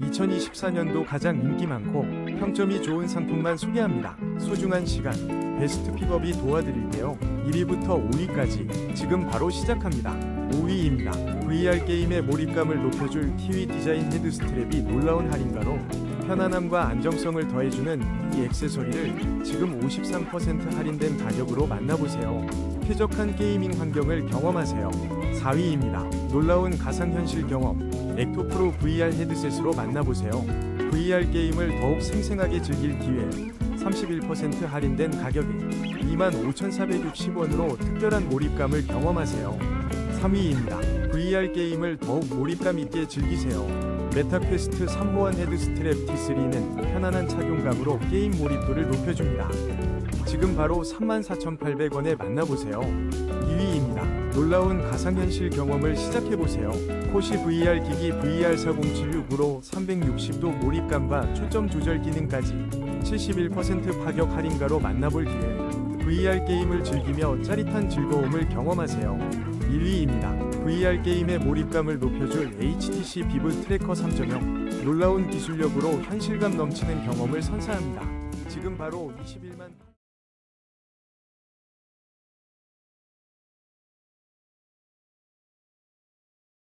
2024년도 가장 인기 많고 평점이 좋은 상품만 소개합니다. 소중한 시간, 베스트 픽업이 도와드릴게요. 1위부터 5위까지 지금 바로 시작합니다. 5위입니다. VR 게임의 몰입감을 높여줄 키위 디자인 헤드 스트랩이 놀라운 할인가로 편안함과 안정성을 더해주는 이 액세서리를 지금 53% 할인된 가격으로 만나보세요. 쾌적한 게이밍 환경을 경험하세요. 4위입니다. 놀라운 가상현실 경험 엑토 프로 VR 헤드셋으로 만나보세요. VR 게임을 더욱 생생하게 즐길 기회 31% 할인된 가격에 25,460원으로 특별한 몰입감을 경험하세요. 3위입니다. VR 게임을 더욱 몰입감 있게 즐기세요. 메타퀘스트 3호환 헤드 스트랩 T3는 편안한 착용감으로 게임 몰입도를 높여줍니다. 지금 바로 34,800원에 만나보세요. 2위입니다. 놀라운 가상현실 경험을 시작해보세요. 코시 VR 기기 VR4076으로 360도 몰입감과 초점 조절 기능까지 71% 파격 할인가로 만나볼 기회. VR 게임을 즐기며 짜릿한 즐거움을 경험하세요. 1위입니다. VR 게임의 몰입감을 높여줄 HTC 비브 트래커 3.0 놀라운 기술력으로 현실감 넘치는 경험을 선사합니다. 지금 바로 21만